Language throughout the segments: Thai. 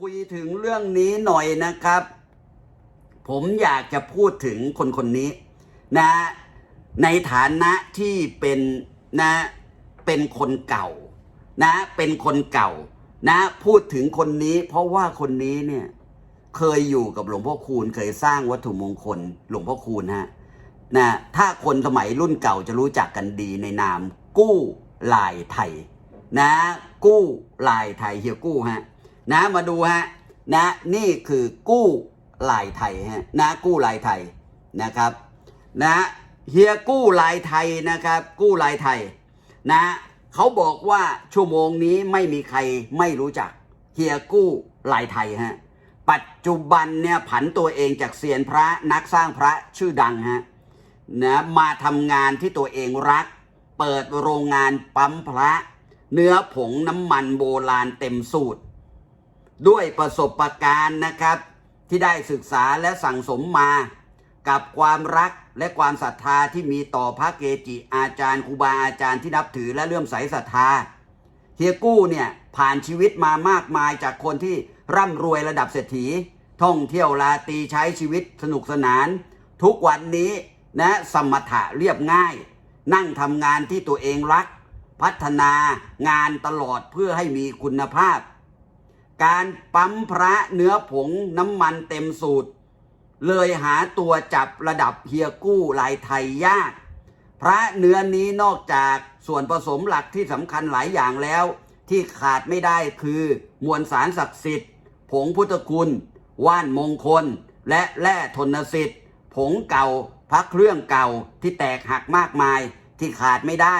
คุยถึงเรื่องนี้หน่อยนะครับ ผมอยากจะพูดถึงคนคนนี้นะในฐานะที่เป็นนะเป็นคนเก่านะเป็นคนเก่านะพูดถึงคนนี้ เพราะว่าคนนี้เนี่ยเคยอยู่กับหลวงพ่อคูณเคยสร้างวัตถุมงคลหลวงพ่อคูณฮะนะถ้าคนสมัยรุ่นเก่าจะรู้จักกันดีในนามกู้ลายไทยนะกู้ลายไทยเฮียกู้ฮะ นะมาดูฮะนะนี่คือกู้ลายไทยฮะนะกู้ลายไทยนะครับนะเฮียกู้ลายไทยนะครับ กู้ลายไทยนะเขาบอกว่าชั่วโมงนี้ไม่มีใครไม่รู้จักเฮียกู้ลายไทยฮะปัจจุบันเนี่ยผันตัวเองจากเซียนพระนักสร้างพระชื่อดังฮะนะมาทำงานที่ตัวเองรัก เปิดโรงงานปั๊มพระ เนื้อผงน้ำมันโบราณเต็มสูตร ด้วยประสบการณ์นะครับ ที่ได้ศึกษาและสั่งสมมา กับความรักและความศรัทธาที่มีต่อพระเกจิอาจารย์ครูบาอาจารย์ที่นับถือและเลื่อมใสศรัทธาเฮียกู้เนี่ยผ่านชีวิตมามากมายจากคนที่ร่ำรวยระดับเศรษฐี ท่องเที่ยวลาตีใช้ชีวิตสนุกสนาน ทุกวันนี้นะสมถะเรียบง่าย นั่งทำงานที่ตัวเองรัก พัฒนางานตลอดเพื่อให้มีคุณภาพ การปั๊มพระเนื้อผงน้ำมันเต็มสูตร เลยหาตัวจับระดับเฮียกู้ลายไทยยาก พระเนื้อนี้นอกจากส่วนผสมหลักที่สำคัญหลายอย่างแล้ว ที่ขาดไม่ได้คือมวลสารศักดิ์สิทธิ์ ผงพุทธคุณ ว่านมงคล และแร่ทนสิทธิ์ ผงเก่าพระเครื่องเก่าที่แตกหักมากมายที่ขาดไม่ได้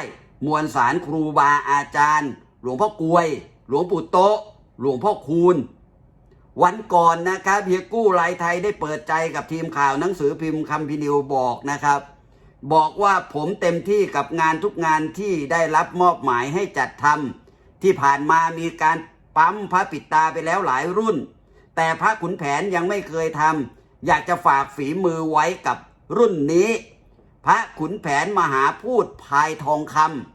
มวลสารครูบาอาจารย์ หลวงพ่อกวย หลวงปู่โตะ หลวงพ่อคูณ วันก่อนนะครับเฮียกู้ลายไทยได้เปิดใจกับทีมข่าวหนังสือพิมพ์คำพินิวบอกนะครับ บอกว่าผมเต็มที่กับงานทุกงานที่ได้รับมอบหมายให้จัดทำที่ผ่านมามีการปั๊มพระปิดตาไปแล้วหลายรุ่น แต่พระขุนแผนยังไม่เคยทำอยากจะฝากฝีมือไว้กับรุ่นนี้ พระขุนแผนมหาพูดพายทองคำ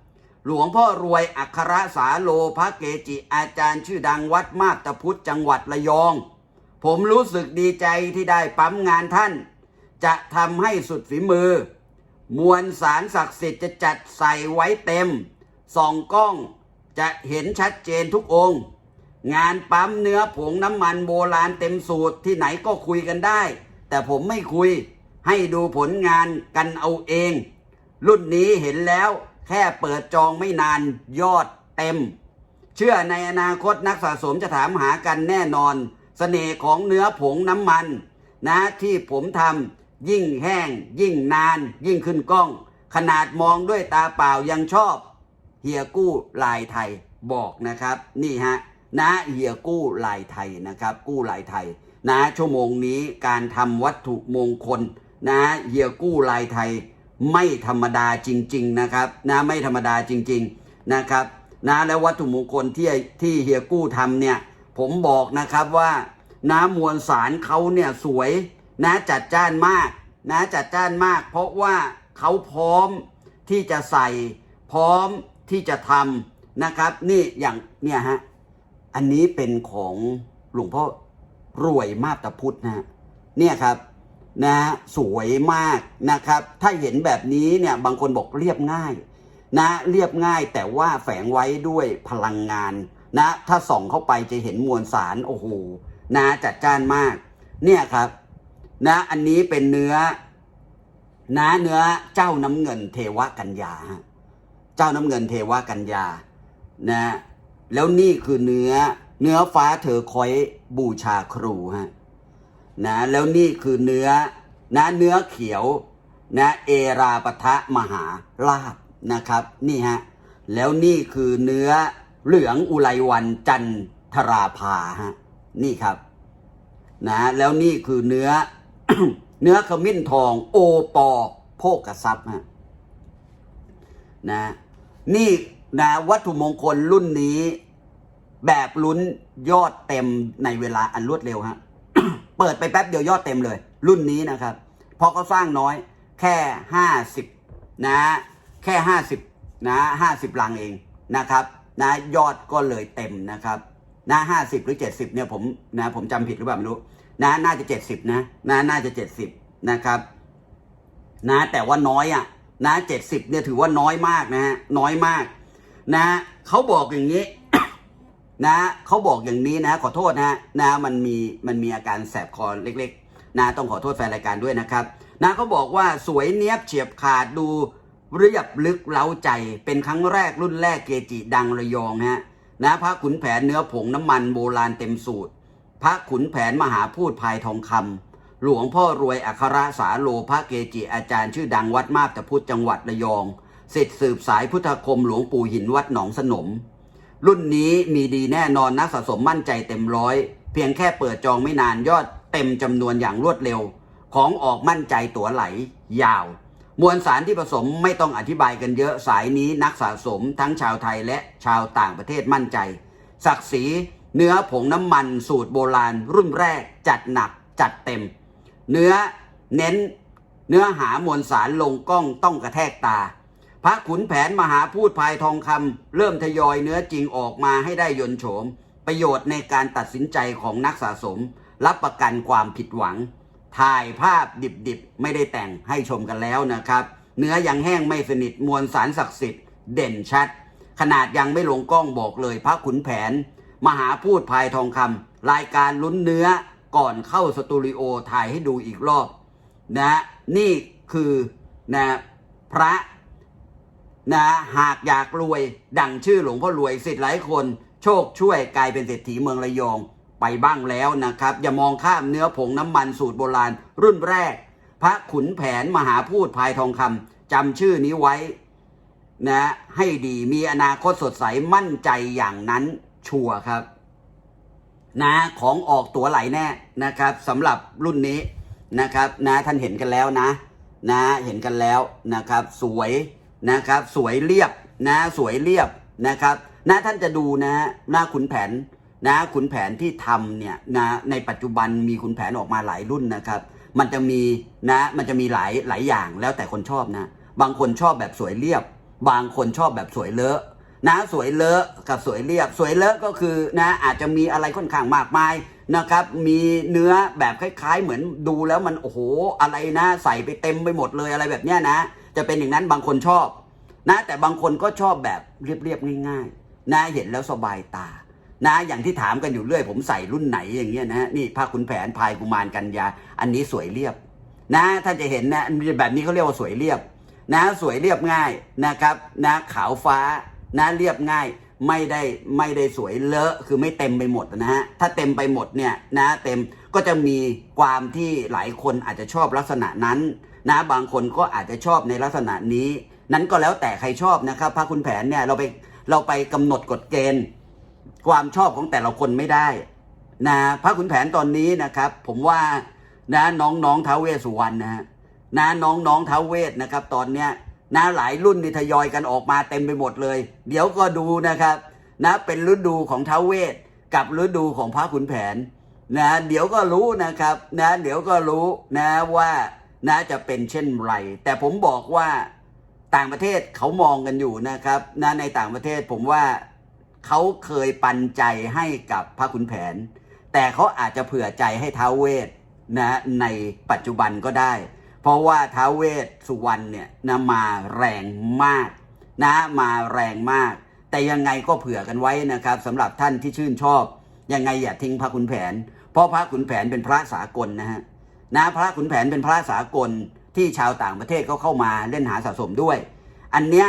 หลวงพ่อรวยอัครสาโลพระเกจิอาจารย์ชื่อดังวัดมาบตาพุทธจังหวัดระยอง ผมรู้สึกดีใจที่ได้ปั๊มงานท่าน จะทำให้สุดฝีมือ มวลสารศักดิ์สิทธิ์จะจัดใส่ไว้เต็มส่องกล้องจะเห็นชัดเจนทุกองค์ งานปั๊มเนื้อผงน้ำมันโบราณเต็มสูตรที่ไหนก็คุยกันได้ แต่ผมไม่คุยให้ดูผลงานกันเอาเอง รุ่นนี้เห็นแล้ว แค่เปิดจองไม่นานยอดเต็ม เชื่อในอนาคตนักสะสมจะถามหากันแน่นอนเสน่ห์ของเนื้อผงน้ำมัน นะที่ผมทำยิ่งแห้ง ยิ่งนาน ยิ่งขึ้นกล้อง ขนาดมองด้วยตาเปล่ายังชอบ เฮียกู้ลายไทยบอกนะครับ นี่ฮะนะเฮียกู้ลายไทยนะครับ กู้ลายไทย นะชั่วโมงนี้การทำวัตถุมงคล นะเฮียกู้ลายไทย ไม่ธรรมดาจริง ๆ นะครับนะไม่ธรรมดาจริง ๆ นะครับนะแล้ววัตถุมงคลที่ที่เฮียกู้ทำเนี่ยผมบอกนะครับว่าน้ำมวลสารเขาเนี่ยสวยนะจัดจ้านมากนะจัดจ้านมาก เพราะว่าเขาพร้อมที่จะใส่พร้อมที่จะทำนะครับ นี่อย่างเนี่ยฮะอันนี้เป็นของหลวงพ่อรวยมาบตาพุทธนะฮะเนี่ยครับ นะสวยมากนะครับ ถ้าเห็นแบบนี้เนี่ยบางคนบอกเรียบง่ายนะเรียบง่ายแต่ว่าแฝงไว้ด้วยพลังงานนะถ้าส่องเข้าไปจะเห็นมวลสารโอ้โหนะจัดจ้านมาก เนี่ยครับนะอันนี้เป็นเนื้อนะเนื้อเจ้าน้ำเงินเทวกัญญาเจ้าน้ำเงินเทวกัญญานะแล้วนี่คือเนื้อเนื้อฟ้าเธอคอยบูชาครูฮะ นะแล้วนี่คือเนื้อนะเนื้อเขียวนะเอราปะทะมหาลาบนะครับนี่ฮะแล้วนี่คือเนื้อเหลืองอุไรวันจันทราภาฮะนี่ครับนะแล้วนี่คือเนื้อ เนื้อขมิ้นทองโอปอโภกทรัพย์ฮะนะนี่นะวัตถุมงคลรุ่นนี้ แบบลุ้นยอดเต็มในเวลาอันรวดเร็วฮะ เปิดไปแป๊บเดียวยอดเต็มเลย รุ่นนี้นะครับ เพราะเขาสร้างน้อยแค่ห้าสิบนะ แค่ห้าสิบนะห้าสิบลังเองนะครับนะยอดก็เลยเต็มนะครับนะห้าสิบหรือเจ็ดสิบเนี่ยผมนะผมจำผิดหรือเปล่าไม่รู้นะน่าจะเจ็ดสิบนะนะน่าจะเจ็ดสิบนะครับนะแต่ว่าน้อยอะนะเจ็ดสิบเนี่ยถือว่าน้อยมากนะฮะน้อยมากนะเขาบอกอย่างนี้ นะเขาบอกอย่างนี้นะขอโทษนะนะมันมีมันมีอาการแสบคอเล็กๆ นะต้องขอโทษแฟนรายการด้วยนะครับนะเขาบอกว่าสวยเนี้ยบเฉียบขาดดูเรียบลึกเล้าใจเป็นครั้งแรกรุ่นแรกเกจิดังระยองฮะนะพระขุนแผนเนื้อผงน้ำมันโบราณเต็มสูตร พระขุนแผนมหาพูดภายทองคำหลวงพ่อรวยอัครสาโลพระเกจิอาจารย์ชื่อดังวัดมาบตะพุทธจังหวัดระยองเสิทธิสืบสายพุทธคมหลวงปู่หินวัดหนองสนม รุ่นนี้มีดีแน่นอนนักสะสมมั่นใจเต็มร้อย เพียงแค่เปิดจองไม่นานยอดเต็มจำนวนอย่างรวดเร็ว ของออกมั่นใจตั๋วไหลยาว มวลสารที่ผสมไม่ต้องอธิบายกันเยอะสายนี้นักสะสมทั้งชาวไทยและชาวต่างประเทศมั่นใจ ศักดิ์ศรีเนื้อผงน้ำมันสูตรโบราณ รุ่นแรกจัดหนักจัดเต็ม เนื้อเน้นเนื้อหามวลสารลงกล้องต้องกระแทกตา ระขุนแผนมหาพูดภายทองคำเริ่มทยอยเนื้อจริงออกมาให้ได้ยนโฉม ประโยชน์ในการตัดสินใจของนักสะสม รับประกันความผิดหวัง ถ่ายภาพดิบๆ ไม่ได้แต่งให้ชมกันแล้วนะครับ เนื้อยังแห้งไม่สนิทมวลสารศักดิ์สิทธิ์เด่นชัด ขนาดยังไม่ลงกล้องบอกเลยพระขุนแผน มหาพูดภายทองคำรายการลุ้นเนื้อก่อนเข้าสตูดิโอถ่ายให้ดูอีกรอบนะนี่คือนะพระ นะหากอยากรวยดังชื่อหลวงพ่อรวยสิทธิ์หลายคน โชคช่วยกลายเป็นเศรษฐีเมืองระยองไปบ้างแล้วนะครับ อย่ามองข้ามเนื้อผงน้ำมันสูตรโบราณ รุ่นแรก พระขุนแผนมหาพูดภายทองคำจำชื่อนี้ไว้นะให้ดีมีอนาคตสดใสมั่นใจอย่างนั้นชัวร์ครับ นะของออกตัวไหลแน่นะครับสำหรับรุ่นนี้นะครับ นะท่านเห็นกันแล้วนะ นะเห็นกันแล้วนะครับ สวย นะครับ สวยเรียบนะสวยเรียบนะครับนะท่านจะดูนะหน้าขุนแผนนะขุนแผนที่ทำเนี่ยนะในปัจจุบันมีขุนแผนออกมาหลายรุ่นนะครับ มันจะมีนะมันจะมีหลายหลายอย่างแล้วแต่คนชอบนะ บางคนชอบแบบสวยเรียบ บางคนชอบแบบสวยเลอะนะสวยเลอะกับสวยเรียบ สวยเลอะก็คือนะอาจจะมีอะไรค่อนข้างมากมายนะครับ มีเนื้อแบบคล้าย ๆ เหมือนดูแล้วมันโอ้โหอะไรนะ ใส่ไปเต็มไปหมดเลยอะไรแบบเนี้ยนะ จะเป็นอย่างนั้นบางคนชอบนะแต่บางคนก็ชอบแบบเรียบๆง่าย ๆ นะเห็นแล้วสบายตา นะอย่างที่ถามกันอยู่เรื่อย ผมใส่รุ่นไหนอย่างเงี้ยนะนี่ผ้าขุนแผนพายกุมารกันยาอันนี้สวยเรียบ นะถ้าจะเห็นนะแบบนี้เขาเรียกว่าสวยเรียบ นะสวยเรียบง่ายนะครับ นะขาวฟ้านะเรียบง่ายไม่ได้ไม่ได้สวยเลอะคือไม่เต็มไปหมดนะฮะถ้าเต็มไปหมดเนี่ยนะเต็มก็จะมีความที่หลายคนอาจจะชอบลักษณะนั้น นะบางคนก็อาจจะชอบในลักษณะนี้ นั้นก็แล้วแต่ใครชอบนะครับพระคุณแผนเนี่ยเราไปเราไปกำหนดกฎเกณฑ์ ความชอบของแต่ละคนไม่ได้นะพระขุนแผนตอนนี้นะครับ ผมว่านะน้องน้องท้าวเวสุวรรณนะฮะนะน้องน้องท้าวเวสนะครับ ตอนเนี้ยนะหลายรุ่นนี่ทยอยกันออกมาเต็มไปหมดเลย เดี๋ยวก็ดูนะครับ นะเป็นฤดูของท้าวเวสกับฤดูของพระขุนแผน นะ เดี๋ยวก็รู้นะครับ นะ เดี๋ยวก็รู้นะว่า นะจะเป็นเช่นไร แต่ผมบอกว่าต่างประเทศเขามองกันอยู่นะครับนะในต่างประเทศผมว่าเขาเคยปันใจให้กับพระขุนแผน แต่เขาอาจจะเผื่อใจให้ท้าวเวสนะในปัจจุบันก็ได้ เพราะว่าท้าวเวสสุวรรณเนี่ยนะมาแรงมากนะมาแรงมาก แต่ยังไงก็เผื่อกันไว้นะครับสำหรับท่านที่ชื่นชอบ ยังไงอย่าทิ้งพระขุนแผน เพราะพระขุนแผนเป็นพระสากลนะฮะ นะพระขุนแผนเป็นพระสากลที่ชาวต่างประเทศเขาเข้ามาเล่นหาสะสมด้วย อันเนี้ย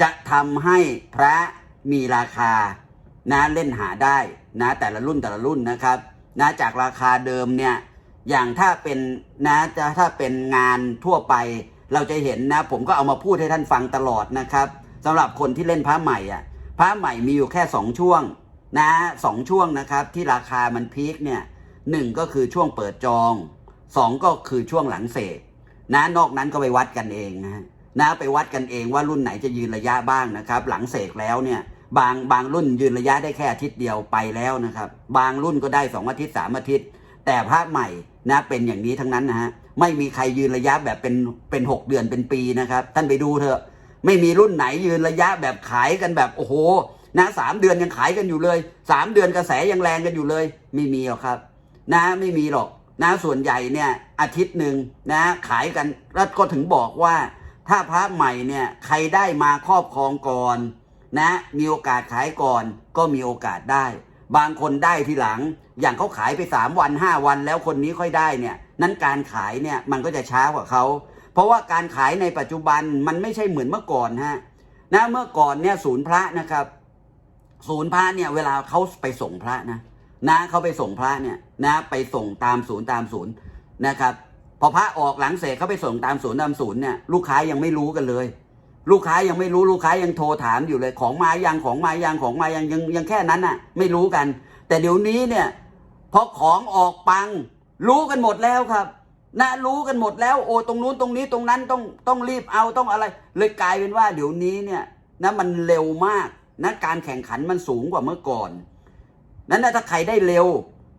จะทำให้พระมีราคานะเล่นหาได้นะแต่ละรุ่นแต่ละรุ่นนะครับนะจากราคาเดิมเนี่ยอย่างถ้าเป็นนะจะถ้าเป็นงานทั่วไป เราจะเห็นนะ ผมก็เอามาพูดให้ท่านฟังตลอดนะครับสำหรับคนที่เล่นพระใหม่อะพระใหม่มีอยู่แค่สองช่วงนะสองช่วงนะครับที่ราคามันพีคเนี่ยหนึ่งก็คือช่วงเปิดจอง สองก็คือช่วงหลังเสกนะนอกนั้นก็ไปวัดกันเองนะฮะนะไปวัดกันเองว่ารุ่นไหนจะยืนระยะบ้างนะครับ หลังเสกแล้วเนี่ยบางบางรุ่นยืนระยะได้แค่อาทิตย์เดียวไปแล้วนะครับ บางรุ่นก็ได้สองอาทิตย์สามอาทิตย์ แต่พระใหม่นะเป็นอย่างนี้ทั้งนั้นนะฮะไม่มีใครยืนระยะแบบเป็นเป็นหกเดือนเป็นปีนะครับ ท่านไปดูเถอะ ไม่มีรุ่นไหนยืนระยะแบบขายกันแบบโอ้โหนะสามเดือนยังขายกันอยู่เลยสามเดือนกระแสยังแรงกันอยู่เลย ไม่มีหรอกครับ นะไม่มีหรอก นะส่วนใหญ่เนี่ยอาทิตย์หนึ่งนะขายกันแล้วก็ถึงบอกว่า ถ้าพระใหม่เนี่ยใครได้มาครอบครองก่อนนะมีโอกาสขายก่อนก็มีโอกาสได้ บางคนได้ทีหลัง อย่างเขาขายไปสามวันห้าวันแล้วคนนี้ค่อยได้เนี่ยนั้นการขายเนี่ยมันก็จะช้ากว่าเขาเพราะว่าการขายในปัจจุบันมันไม่ใช่เหมือนเมื่อก่อนฮะนะเมื่อก่อนเนี่ยศูนย์พระนะครับ ศูนย์พระเนี่ยเวลาเขาไปส่งพระนะ นะเขาไปส่งพระเนี่ยนะไปส่งตามศูนย์ตามศูนย์นะครับพอพระออกหลังเสร็จเขาไปส่งตามศูนย์ตามศูนย์เนี่ยลูกค้ายังไม่รู้กันเลย ลูกค้ายังไม่รู้ลูกค้ายังโทรถามอยู่เลยของมายังของมายังของมายังยังยังแค่นั้นน่ะไม่รู้กัน แต่เดี๋ยวนี้เนี่ยพอของออกปัง รู้กันหมดแล้วครับนะรู้กันหมดแล้วโอ้ตรงนู้นตรงนี้ตรงนั้นต้องต้องรีบเอาต้องอะไร เลยกลายเป็นว่าเดี๋ยวนี้เนี่ยนะมันเร็วมากนะการแข่งขันมันสูงกว่าเมื่อก่อน นั้นนะถ้าใครได้เร็ว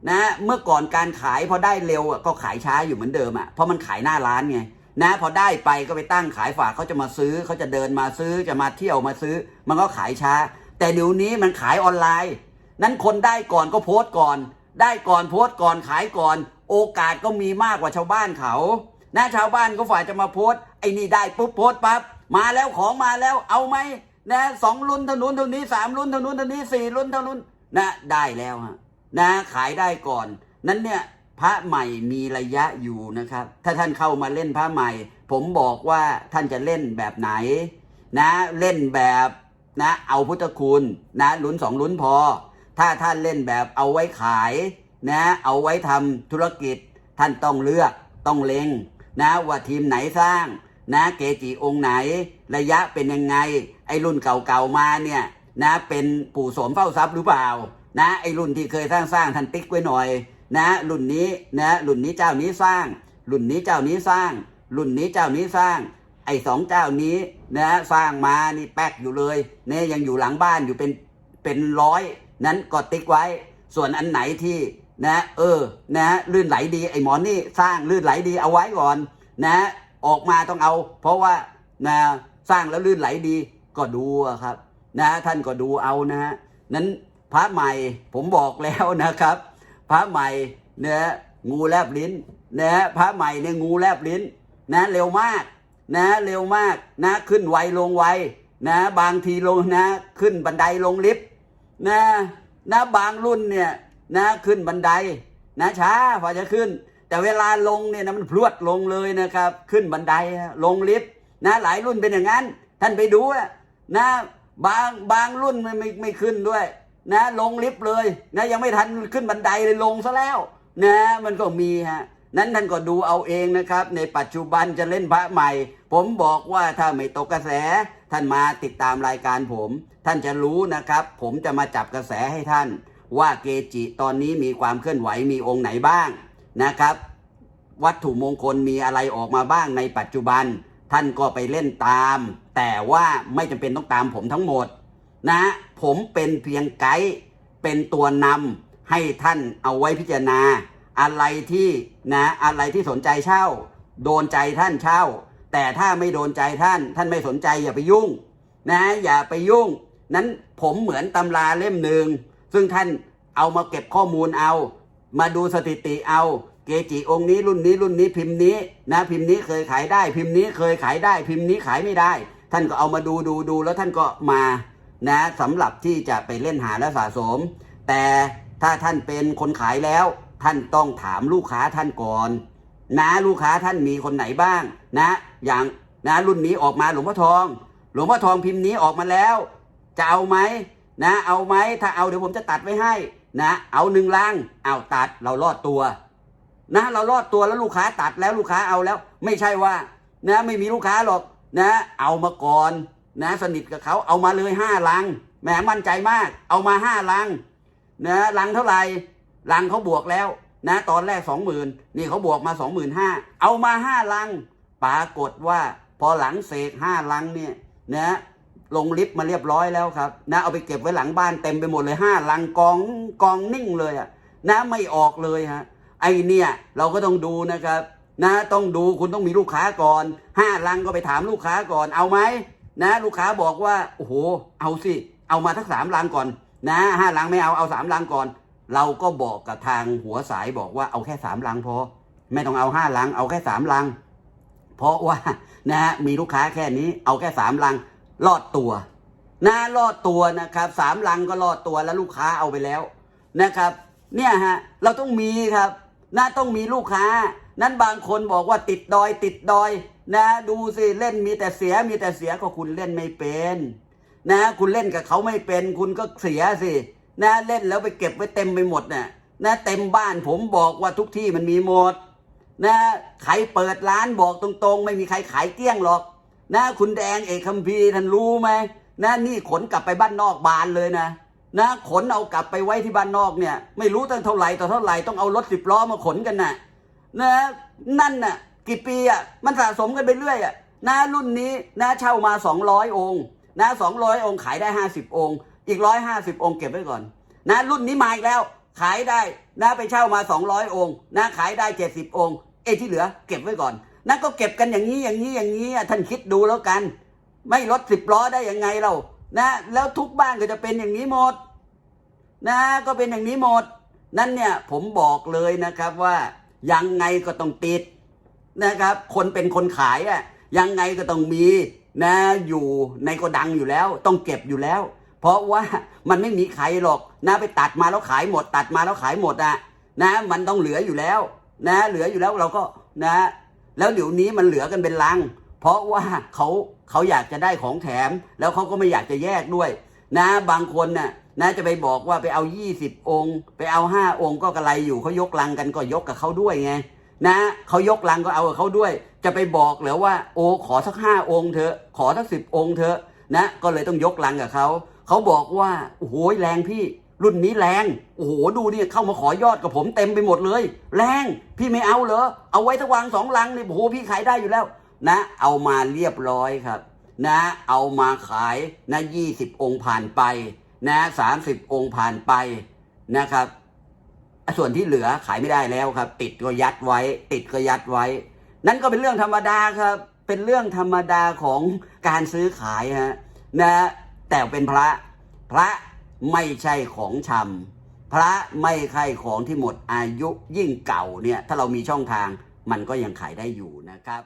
นะเมื่อก่อนการขายพอได้เร็วก็ขายช้าอยู่เหมือนเดิมอะเพราะมันขายหน้าร้านไงนะพอได้ไปก็ไปตั้งขายฝากเขาจะมาซื้อเขาจะเดินมาซื้อจะมาเที่ยวมาซื้อ มันก็ขายช้า แต่เดี๋ยวนี้มันขายออนไลน์ นั้นคนได้ก่อนก็โพสต์ก่อน ได้ก่อนโพสต์ก่อนขายก่อน โอกาสก็มีมากกว่าชาวบ้านเขานะชาวบ้านก็ฝ่ายจะมาโพสต์ไอ้นี่ได้ปุ๊บโพสต์ปั๊บมาแล้วของมาแล้วเอาไหมนะสองรุ่นเท่านู้นเท่านี้สามรุ่นเท่านู้นเท่านี้สี่รุ่นเท่านู้น นะได้แล้วฮะนะขายได้ก่อน นั้นเนี่ยพระใหม่มีระยะอยู่นะครับ ถ้าท่านเข้ามาเล่นพระใหม่ ผมบอกว่าท่านจะเล่นแบบไหน นะเล่นแบบนะเอาพุทธคุณนะลุ้นสองลุ้นพอ ถ้าท่านเล่นแบบเอาไว้ขายนะเอาไว้ทำธุรกิจ ท่านต้องเลือกต้องเล็งนะว่าทีมไหนสร้างนะเกจิองค์ไหนระยะเป็นยังไง ไอ้รุ่นเก่าๆมาเนี่ย นะ เป็นปู่โสมเฝ้าทรัพย์หรือเปล่า นะไอ้รุ่นที่เคยสร้างสร้างท่านติ๊กไว้หน่อย นะรุ่นนี้นะรุ่นนี้เจ้านี้สร้าง รุ่นนี้เจ้านี้สร้าง รุ่นนี้เจ้านี้สร้าง ไอ้สองเจ้านี้นะสร้างมานี่แป๊กอยู่เลยเนี่ยยังอยู่หลังบ้านอยู่เป็นเป็นร้อย นั้นก็ติ๊กไว้ ส่วนอันไหนที่นะเออนะลื่นไหลดีไอ้หมอนี่สร้างลื่นไหลดีเอาไว้ก่อน นะออกมาต้องเอา เพราะว่านะสร้างแล้วลื่นไหลดีก็ดูครับ นะท่านก็ดูเอานะฮะนั้นพระใหม่ผมบอกแล้วนะครับ พระใหม่เนี่ยงูแลบลิ้นนะพระใหม่เนี่ยงูแลบลิ้นนะเร็วมากนะเร็วมากนะขึ้นไวลงไวนะบางทีลงนะขึ้นบันไดลงลิฟต์นะนะบางรุ่นเนี่ยนะขึ้นบันไดนะช้าพอจะขึ้น แต่เวลาลงเนี่ยนะมันพรวดลงเลยนะครับ ขึ้นบันไดลงลิฟต์นะหลายรุ่นเป็นอย่างนั้น ท่านไปดูนะ บางบางรุ่นไม่ไม่ไม่ขึ้นด้วย นะ ลงลิฟต์เลยนะยังไม่ทันขึ้นบันไดเลยลงซะแล้ว นะมันก็มีฮะนั้นท่านก็ดูเอาเองนะครับ ในปัจจุบันจะเล่นพระใหม่ ผมบอกว่าถ้าไม่ตกกระแส ท่านมาติดตามรายการผม ท่านจะรู้นะครับ ผมจะมาจับกระแสให้ท่าน ว่าเกจิตอนนี้มีความเคลื่อนไหวมีองค์ไหนบ้างนะครับ วัตถุมงคลมีอะไรออกมาบ้างในปัจจุบัน ท่านก็ไปเล่นตาม แต่ว่าไม่จำเป็นต้องตามผมทั้งหมดนะผมเป็นเพียงไกด์เป็นตัวนำให้ท่านเอาไว้พิจารณา อะไรที่นะอะไรที่สนใจเช่า โดนใจท่านเช่า แต่ถ้าไม่โดนใจท่าน ท่านไม่สนใจอย่าไปยุ่งนะอย่าไปยุ่ง นั้นผมเหมือนตำราเล่มหนึ่งซึ่งท่านเอามาเก็บข้อมูลเอา มาดูสถิติเอา เกจิองค์นี้รุ่นนี้รุ่นนี้พิมพ์นี้นะพิมพ์นี้เคยขายได้ พิมพ์นี้เคยขายได้ พิมพ์นี้ขายไม่ได้ ท่านก็เอามาดูดูดูแล้วท่านก็มานะสำหรับที่จะไปเล่นหาและสะสม แต่ถ้าท่านเป็นคนขายแล้ว ท่านต้องถามลูกค้าท่านก่อน นะลูกค้าท่านมีคนไหนบ้าง นะ อย่างนะรุ่นนี้ออกมาหลวงพ่อทอง หลวงพ่อทองพิมพ์นี้ออกมาแล้ว จะเอาไหมนะเอาไหมถ้าเอาเดี๋ยวผมจะตัดไว้ให้นะ เอาหนึ่งลังเอาตัดเรารอดตัว นะ เรารอดตัวแล้วลูกค้าตัดแล้วลูกค้าเอาแล้ว ไม่ใช่ว่า นะ ไม่มีลูกค้าหรอก นะ เอามาก่อนนะ สนิทกับเขาเอามาเลยห้าลังแหมมั่นใจมาก เอามาห้าลังนะลังเท่าไหร่ลังเขาบวกแล้วนะ ตอนแรกสองหมื่นนี่เขาบวกมาสองหมื่นห้าเอามาห้าลัง ปรากฏว่า พอหลังเสกห้าลังเนี่ยนะลงลิฟต์มาเรียบร้อยแล้วครับ นะ เอาไปเก็บไว้หลังบ้านเต็มไปหมดเลยห้าลังกองกองนิ่งเลยอะนะไม่ออกเลยฮะไอเนี่ย เราก็ต้องดูนะครับ นะ ต้องดูคุณต้องมีลูกค้าก่อนห้าลังก็ไปถามลูกค้าก่อนเอาไหมนะ ลูกค้าบอกว่าโอ้โหเอาสิเอามาทั้งสามลังก่อน นะห้าลังไม่เอาเอาสามลังก่อน เราก็บอกกับทางหัวสายบอกว่าเอาแค่สามลังพอไม่ต้องเอาห้าลัง เอาแค่สามลัง เพราะว่านะฮะมีลูกค้าแค่นี้ เอาแค่สามลังรอดตัวนะรอดตัวนะครับสามลังก็รอดตัวแล้วลูกค้าเอาไปแล้วนะครับ เนี่ยฮะเราต้องมีครับนะต้องมีลูกค้า นั้นบางคนบอกว่าติดดอย ติดดอย นะ ดูสิเล่นมีแต่เสียมีแต่เสียก็คุณเล่นไม่เป็น นะ คุณเล่นกับเขาไม่เป็น คุณก็เสียสินะเล่นแล้วไปเก็บไว้เต็มไปหมดน่ะนะเต็มบ้านผมบอกว่าทุกที่มันมีหมด นะใครเปิดร้านบอกตรงๆ ไม่มีใครขายเกลี้ยงหรอก นะ คุณแดงเอกคัมพีร์ท่านรู้ไหมนะนี่ขนกลับไปบ้านนอกบานเลยนะนะขนเอากลับไปไว้ที่บ้านนอกเนี่ย ไม่รู้ตั้งเท่าไหร่ต่อเท่าไหร่ต้องเอารถสิบล้อมาขนกันน่ะ นะนั่นน่ะกี่ปีอะมันสะสมกันไปเรื่อยอะนะรุ่นนี้นะเช่ามา 200 องค์นะ200 องค์ขายได้ 50 องค์ อีก 150 องค์เก็บไว้ก่อน นะรุ่นนี้มาอีกแล้ว ขายได้นะไปเช่ามา 200 องค์นะขายได้ 70 องค์ เอที่เหลือเก็บไว้ก่อนนะก็เก็บกันอย่างนี้อย่างนี้อย่างนี้อะท่านคิดดูแล้วกัน ไม่ลดสิบล้อได้ยังไงเรานะแล้วทุกบ้านก็จะเป็นอย่างนี้หมด นะก็เป็นอย่างนี้หมด นั่นเนี่ยผมบอกเลยนะครับว่า ยังไงก็ต้องติดนะครับ คนเป็นคนขายอะยังไงก็ต้องมีนะอยู่ในโกดังอยู่แล้ว ต้องเก็บอยู่แล้ว เพราะว่ามันไม่มีใครหรอกนะไปตัดมาแล้วขายหมด ตัดมาแล้วขายหมดอะนะ มันต้องเหลืออยู่แล้ว นะ เหลืออยู่แล้วเราก็นะ แล้วเดี๋ยวนี้มันเหลือกันเป็นลัง เพราะว่าเขาเขาอยากจะได้ของแถม แล้วเขาก็ไม่อยากจะแยกด้วย นะ บางคนน่ะ นะจะไปบอกว่าไปเอา20องค์ ไปเอา5องค์ก็กระไรอยู่เขายกลังกันก็ยกกับเขาด้วยไงนะเขายกลังก็เอากับเขาด้วย จะไปบอกหรือว่า โอ้ขอสักห้าองค์เถอะขอสักสิบองค์เถอะนะก็เลยต้องยกลังกับเขาเขาบอกว่าโอ้โหแรงพี่รุ่นนี้แรง โอ้โห ดูเนี่ยเข้ามาขอยอดกับผมเต็มไปหมดเลย แรง พี่ไม่เอาเหรอ เอาไว้ทั้งวางสองลังนี่โอ้โห พี่ขายได้อยู่แล้ว นะ เอามาเรียบร้อยครับ นะ เอามาขายนะยี่สิบองค์ผ่านไป นะสามสิบองค์ผ่านไปนะครับ ส่วนที่เหลือขายไม่ได้แล้วครับ ติดก็ยัดไว้ ติดก็ยัดไว้ นั่นก็เป็นเรื่องธรรมดาครับ เป็นเรื่องธรรมดาของการซื้อขายฮะนะแต่เป็นพระพระไม่ใช่ของชำพระไม่ใช่ของที่หมดอายุยิ่งเก่าเนี่ย ถ้าเรามีช่องทางมันก็ยังขายได้อยู่นะครับ